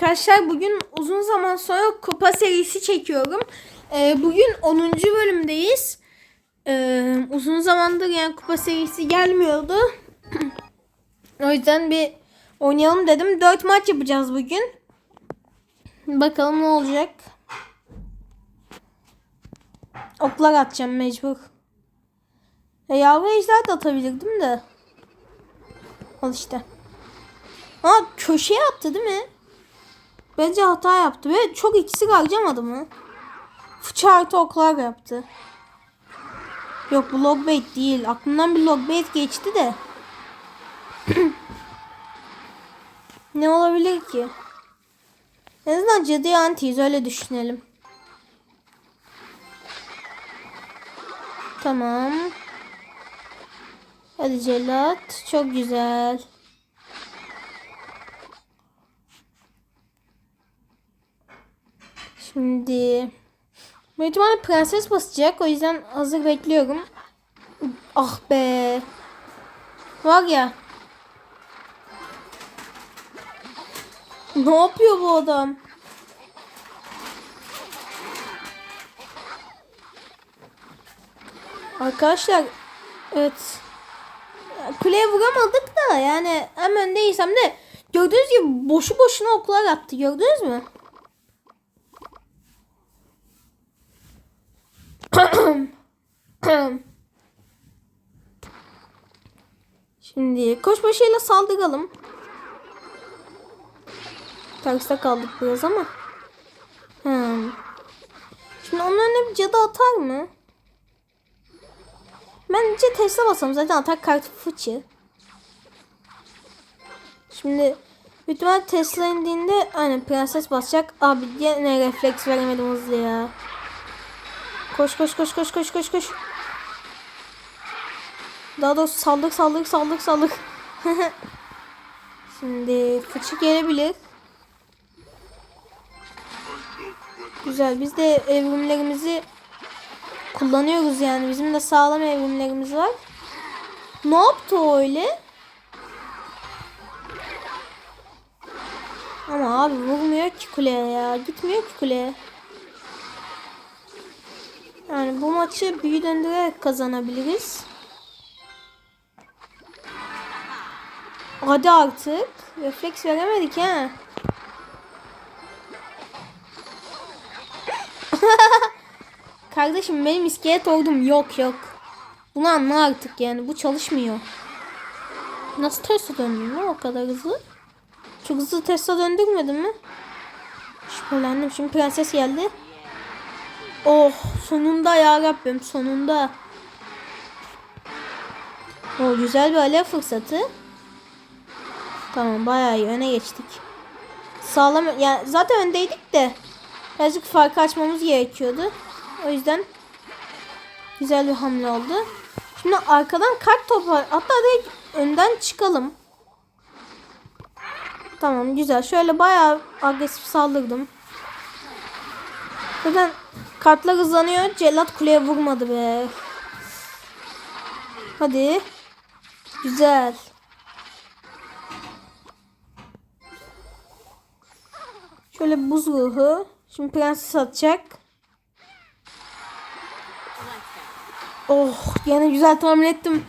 Arkadaşlar bugün uzun zaman sonra kupa serisi çekiyorum. Ee, bugün 10. bölümdeyiz. Ee, uzun zamandır yani kupa serisi gelmiyordu. o yüzden bir oynayalım dedim. 4 maç yapacağız bugün. Bakalım ne olacak. Oklar atacağım mecbur. E, yavru ejder de atabilirdim de. Al işte. Aa köşeye attı değil mi? Bence hata yaptı ve çok ikisi harcamadı mı? Fıçı artı oklar yaptı. Yok bu logbait değil. Aklımdan bir logbait geçti de. ne olabilir ki? En azından cadıya antiyiz öyle düşünelim. Tamam. Hadi celat. Çok güzel. Şimdi büyük prenses basacak. O yüzden hazır bekliyorum. Ah be. Var ya. Ne yapıyor bu adam? Arkadaşlar evet kuleye vuramadık da yani hem öndeysem de gördüğünüz gibi boşu boşuna oklar attı gördünüz mü? Şimdi koşbaşıyla saldıralım. Terste kaldık biraz ama. Hmm. Şimdi onun önüne bir cadı atar mı? Bence Tesla basalım. Zaten atak kartı fıçı. Şimdi büyük Tesla indiğinde aynen prenses basacak. Abi yine refleks veremedim hızlı ya. Koş koş koş koş koş koş koş. Daha doğrusu saldık saldık saldık saldık. Şimdi fıçı gelebilir. Güzel biz de evrimlerimizi kullanıyoruz yani. Bizim de sağlam evrimlerimiz var. Ne yaptı öyle? Ama abi vurmuyor ki kuleye ya. Gitmiyor ki kuleye. Bu maçı büyü döndürerek kazanabiliriz. Hadi artık. Refleks veremedik ha. Kardeşim benim iskelet ordum yok yok. Bunu anla artık yani. Bu çalışmıyor. Nasıl Tesla döndün lan o kadar hızlı? Çok hızlı Tesla döndürmedin mi? Şüphelendim. Şimdi prenses geldi. Oh sonunda ya Rabbim sonunda. O güzel bir alev fırsatı. Tamam bayağı iyi öne geçtik. Sağlam yani zaten öndeydik de birazcık farkı açmamız gerekiyordu. O yüzden güzel bir hamle oldu. Şimdi arkadan kart toplar. Hatta direkt önden çıkalım. Tamam güzel. Şöyle bayağı agresif saldırdım. Zaten kartlar hızlanıyor. Cellat kuleye vurmadı be. Hadi. Güzel. Şöyle buz ruhu. Şimdi prenses atacak. Oh yine güzel tahmin ettim.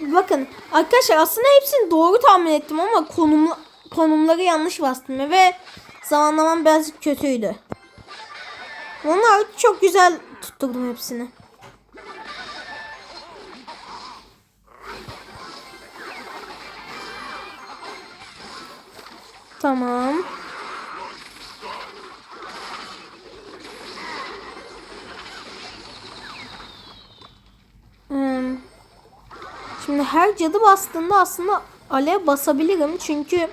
Bakın arkadaşlar aslında hepsini doğru tahmin ettim ama konum, konumları yanlış bastım ve zamanlamam birazcık kötüydü. Onlar çok güzel tutturdum hepsini. Tamam. Şimdi her cadı bastığında aslında alev basabilirim çünkü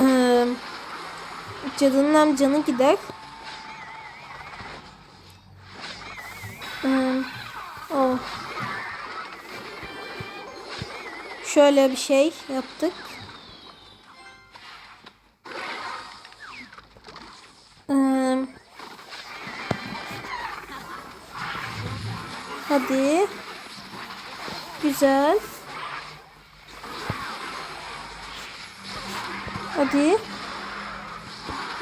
ee, cadının hem canı gider. Hmm. Oh. Şöyle bir şey yaptık. Hmm. Hadi. Güzel. Hadi.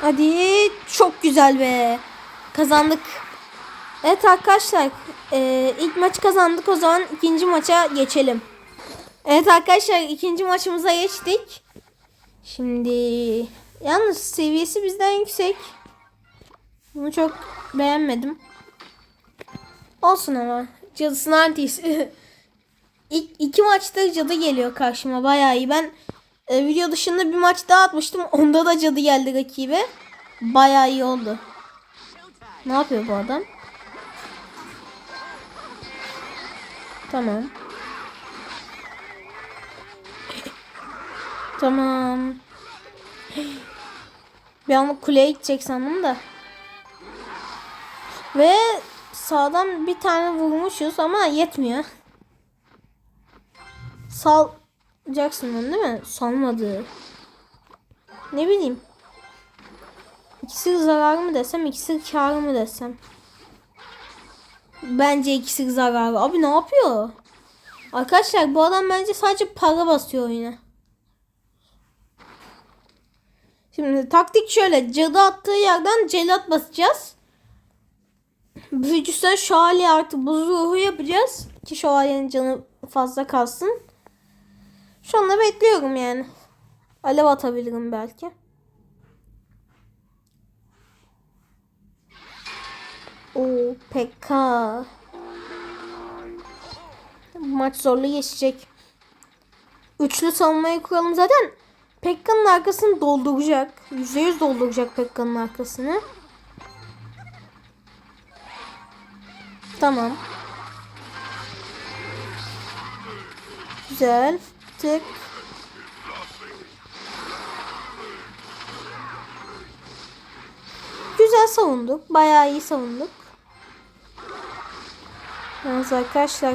Hadi çok güzel be. Kazandık. Evet arkadaşlar e, ilk maç kazandık o zaman ikinci maça geçelim. Evet arkadaşlar ikinci maçımıza geçtik. Şimdi yalnız seviyesi bizden yüksek. Bunu çok beğenmedim. Olsun ama cadısını artist. İlk iki maçta cadı geliyor karşıma bayağı iyi. Ben e, video dışında bir maç daha atmıştım. Onda da cadı geldi rakibe. Bayağı iyi oldu. Ne yapıyor bu adam? Tamam. Tamam. Bir an kuleye gidecek sandım da. Ve sağdan bir tane vurmuşuz ama yetmiyor. Salacaksın onu değil mi? Salmadı. Ne bileyim. İkisi zarar mı desem, ikisi kar mı desem. Bence ikisi zararı. Abi ne yapıyor? Arkadaşlar bu adam bence sadece para basıyor oyuna. Şimdi taktik şöyle. Cadı attığı yerden celat basacağız. Büyücüsüne şövalye artı buz ruhu yapacağız. Ki şövalyenin canı fazla kalsın. Şu anda bekliyorum yani. Alev atabilirim belki. Oo PK. Bu maç zorlu geçecek. Üçlü savunmayı kuralım zaten. Pekka'nın arkasını dolduracak. %100 dolduracak Pekka'nın arkasını. Tamam. Güzel. Tık. Güzel savunduk. Bayağı iyi savunduk. Yalnız arkadaşlar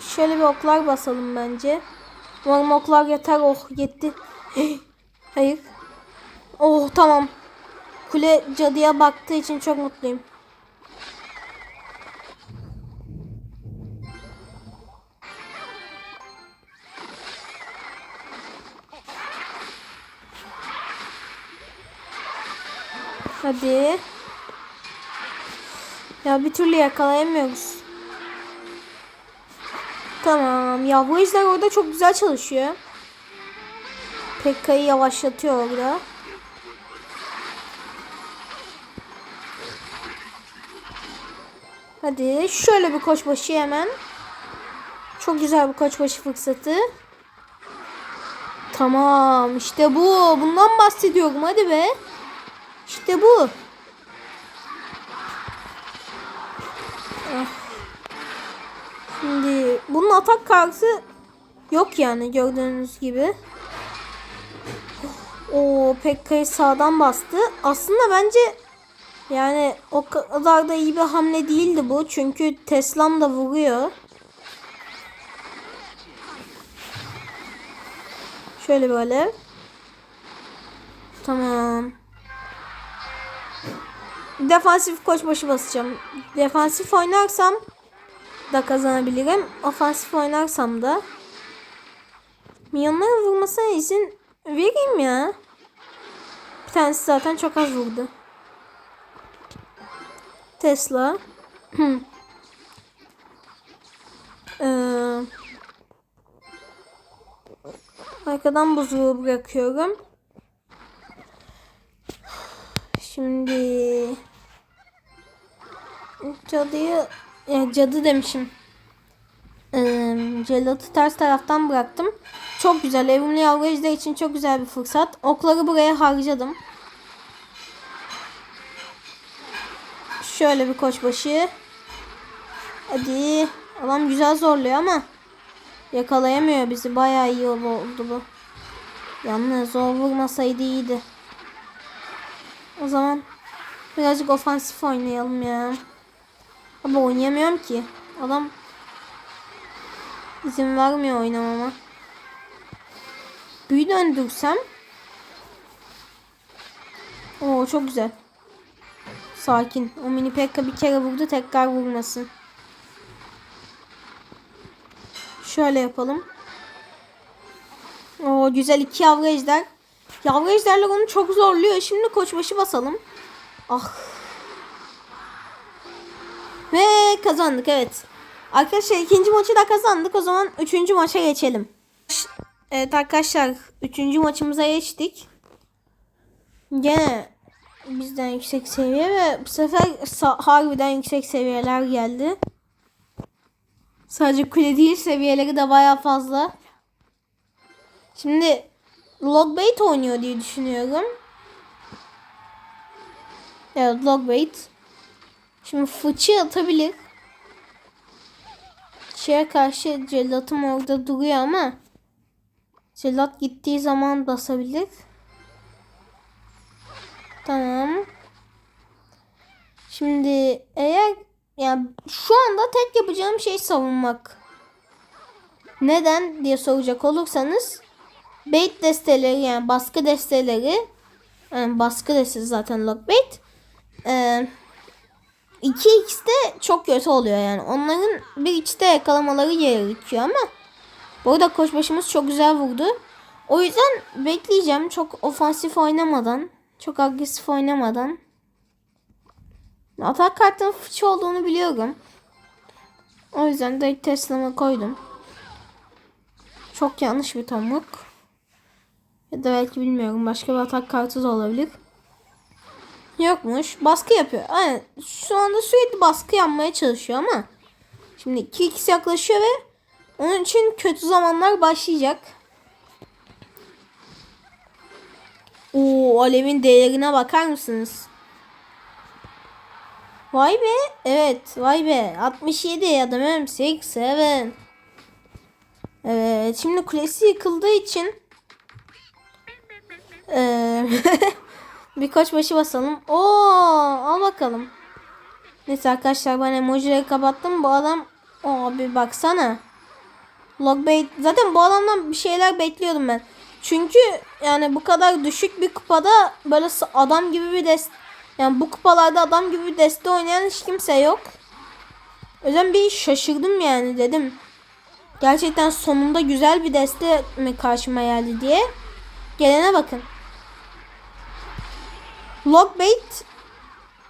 şöyle bir oklar basalım bence. Umarım oklar yeter. Oh yetti. Hayır. Oh tamam. Kule cadıya baktığı için çok mutluyum. Hadi. Ya bir türlü yakalayamıyoruz. Tamam. Ya bu ejder orada çok güzel çalışıyor. Pekka'yı yavaşlatıyor orada. Hadi şöyle bir koçbaşı hemen. Çok güzel bir koçbaşı fırsatı. Tamam işte bu. Bundan bahsediyorum hadi be. İşte bu. Ah. Şimdi bunun atak kartı yok yani gördüğünüz gibi. O Pekka'yı sağdan bastı. Aslında bence yani o kadar da iyi bir hamle değildi bu. Çünkü Tesla'm da vuruyor. Şöyle böyle. Tamam. Defansif koçbaşı basacağım. Defansif oynarsam da kazanabilirim. Ofansif oynarsam da. Milyonların vurmasına izin vereyim ya. Bir tanesi zaten çok az vurdu. Tesla. ee, arkadan buzluğu bırakıyorum. Şimdi cadıyı ya cadı demişim. Ee, celatı ters taraftan bıraktım. Çok güzel. Evimli yavru ejder için çok güzel bir fırsat. Okları buraya harcadım. Şöyle bir koçbaşı. Hadi. Adam güzel zorluyor ama yakalayamıyor bizi. Bayağı iyi oldu bu. Yalnız o vurmasaydı iyiydi. O zaman birazcık ofansif oynayalım ya. Ama oynayamıyorum ki. Adam izin vermiyor oynamama. Büyü döndürsem. Oo çok güzel. Sakin. O mini pekka bir kere vurdu tekrar vurmasın. Şöyle yapalım. Oo güzel iki yavru ejder. Yavru ejderler onu çok zorluyor. Şimdi koçbaşı basalım. Ah. Ve kazandık evet. Arkadaşlar ikinci maçı da kazandık. O zaman üçüncü maça geçelim. Evet arkadaşlar üçüncü maçımıza geçtik. Gene bizden yüksek seviye ve bu sefer harbiden yüksek seviyeler geldi. Sadece kule değil seviyeleri de baya fazla. Şimdi Logbait oynuyor diye düşünüyorum. Evet Logbait. Şimdi fıçı atabilir. Şeye karşı cellatım orada duruyor ama cellat gittiği zaman basabilir. Tamam. Şimdi eğer yani şu anda tek yapacağım şey savunmak. Neden diye soracak olursanız bait desteleri yani baskı desteleri yani baskı destesi zaten lockbait ee, 2x de çok kötü oluyor yani. Onların bir içte yakalamaları gerekiyor ama burada koçbaşımız çok güzel vurdu. O yüzden bekleyeceğim çok ofansif oynamadan, çok agresif oynamadan. Atak kartının fıçı olduğunu biliyorum. O yüzden de Tesla'ma koydum. Çok yanlış bir tomruk. Ya da belki bilmiyorum. Başka bir atak kartı da olabilir. Yokmuş. Baskı yapıyor. Aynen. Şu anda sürekli baskı yapmaya çalışıyor ama şimdi 2x yaklaşıyor ve onun için kötü zamanlar başlayacak. Oo, alevin değerine bakar mısınız? Vay be. Evet. Vay be. 67 adamım. 6 7. Evet. Şimdi kulesi yıkıldığı için ee, birkaç başı basalım. Oo, al bakalım. Neyse arkadaşlar ben emojileri kapattım. Bu adam abi baksana. Logbait zaten bu adamdan bir şeyler bekliyordum ben. Çünkü yani bu kadar düşük bir kupada böyle adam gibi bir dest yani bu kupalarda adam gibi bir deste oynayan hiç kimse yok. O yüzden bir şaşırdım yani dedim. Gerçekten sonunda güzel bir deste mi karşıma geldi diye. Gelene bakın. Lockbait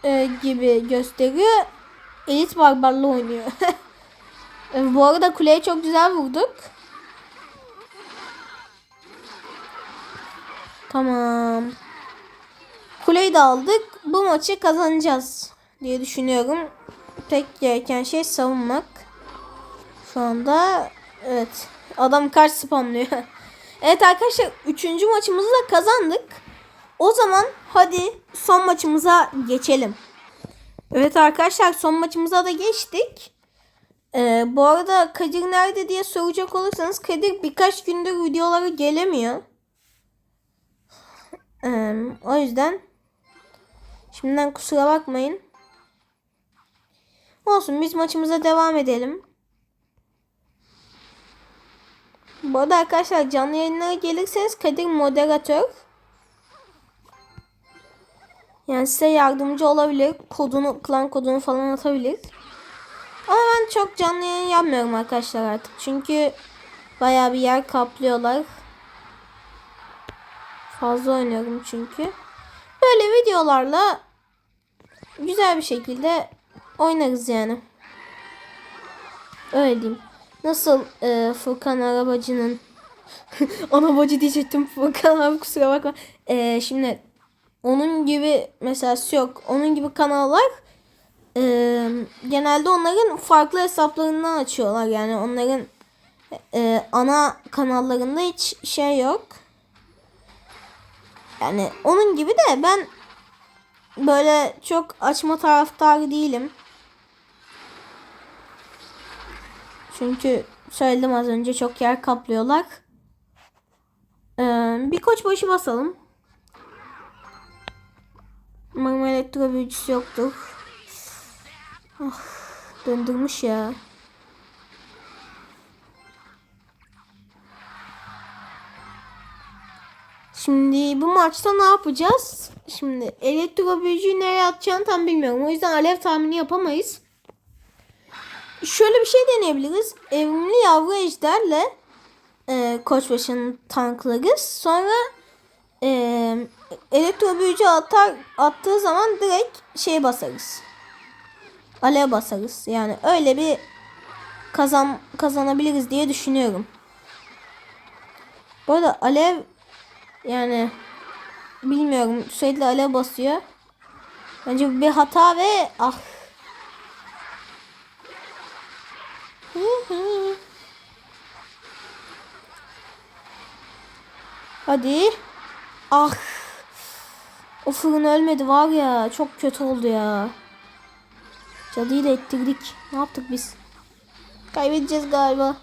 e, gibi gösteriyor. Elit barbarla oynuyor. e, bu arada kuleye çok güzel vurduk. Tamam. Kuleyi de aldık. Bu maçı kazanacağız diye düşünüyorum. Tek gereken şey savunmak. Şu anda evet. Adam kaç spamlıyor. evet arkadaşlar 3. maçımızı da kazandık. O zaman hadi son maçımıza geçelim. Evet arkadaşlar son maçımıza da geçtik. Ee, bu arada Kadir nerede diye soracak olursanız Kadir birkaç gündür videoları gelemiyor. Ee, o yüzden şimdiden kusura bakmayın. Olsun biz maçımıza devam edelim. Bu arada arkadaşlar canlı yayınlara gelirseniz Kadir moderatör. Yani size yardımcı olabilir. Kodunu, klan kodunu falan atabilir. Ama ben çok canlı yayın yapmıyorum arkadaşlar artık. Çünkü baya bir yer kaplıyorlar. Fazla oynuyorum çünkü. Böyle videolarla güzel bir şekilde oynarız yani. Öyle diyeyim. Nasıl e, Furkan Arabacı'nın Anabacı diyecektim Furkan abi kusura bakma. E, şimdi onun gibi mesela yok. Onun gibi kanallar e, genelde onların farklı hesaplarından açıyorlar. Yani onların e, ana kanallarında hiç şey yok. Yani onun gibi de ben böyle çok açma taraftarı değilim. Çünkü söyledim az önce çok yer kaplıyorlar. Ee, bir koç başı basalım. Umarım elektro büyücüsü yoktur. Ah, döndürmüş ya. Şimdi bu maçta ne yapacağız? Şimdi elektro büyücüyü nereye atacağını tam bilmiyorum. O yüzden alev tahmini yapamayız. Şöyle bir şey deneyebiliriz. Evrimli yavru ejderle e, koçbaşını tanklarız. Sonra Ee, elektro büyücü atar, attığı zaman direkt şey basarız. Alev basarız. Yani öyle bir kazan kazanabiliriz diye düşünüyorum. Bu arada alev yani bilmiyorum sürekli alev basıyor. Bence bir hata ve ah. Hadi. Ah. O fırın ölmedi var ya. Çok kötü oldu ya. Cadıyı da ettirdik. Ne yaptık biz? Kaybedeceğiz galiba.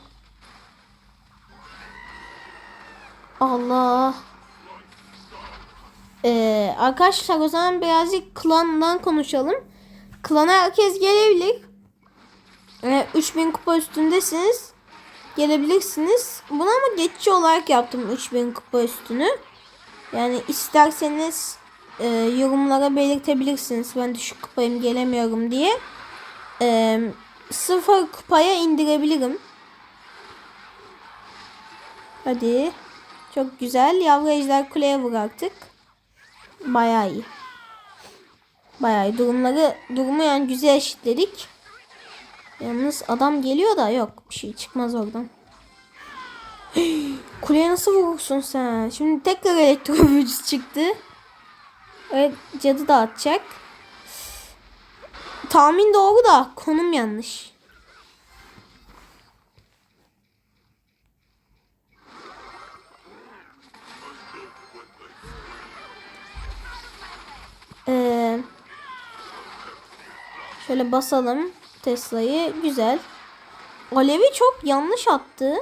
Allah. Ee, arkadaşlar o zaman birazcık klandan konuşalım. Klana herkes gelebilir. Ee, 3000 kupa üstündesiniz. Gelebilirsiniz. Bunu ama geçici olarak yaptım 3000 kupa üstünü. Yani isterseniz e, yorumlara belirtebilirsiniz. Ben düşük kupayım gelemiyorum diye. E, sıfır kupaya indirebilirim. Hadi. Çok güzel. Yavru ejder kuleye bıraktık. Bayağı iyi. Bayağı iyi. Durumları, durumu yani güzel eşitledik. Yalnız adam geliyor da yok. Bir şey çıkmaz oradan. Kuleye nasıl vurursun sen? Şimdi tekrar elektro çıktı. Evet cadı da atacak. Tahmin doğru da konum yanlış. Ee, şöyle basalım Tesla'yı. Güzel. Alevi çok yanlış attı.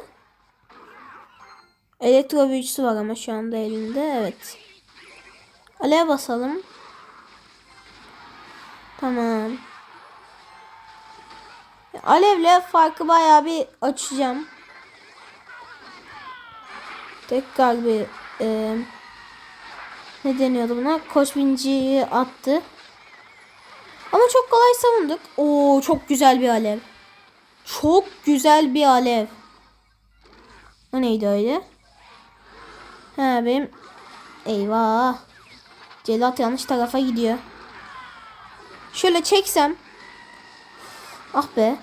Elektro büyücüsü var ama şu anda elinde. Evet. Alev basalım. Tamam. Alevle farkı bayağı bir açacağım. Tekrar bir e, ne deniyordu buna? Koç binciyi attı. Ama çok kolay savunduk. Oo çok güzel bir alev. Çok güzel bir alev. O neydi öyle? Ha benim eyvah. Celat yanlış tarafa gidiyor. Şöyle çeksem. Ah be.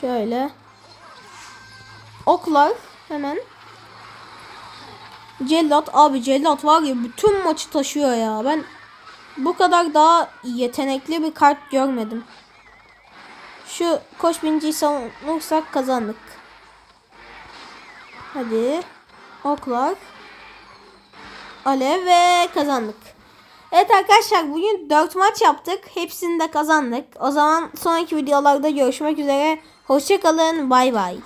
Şöyle. Oklar hemen. Cellat abi cellat var ya bütün maçı taşıyor ya. Ben bu kadar daha yetenekli bir kart görmedim. Şu koş binciyi savunursak kazandık. Hadi. Oklar. Alev ve kazandık. Evet arkadaşlar bugün 4 maç yaptık. Hepsini de kazandık. O zaman sonraki videolarda görüşmek üzere. Hoşçakalın. Bay bay.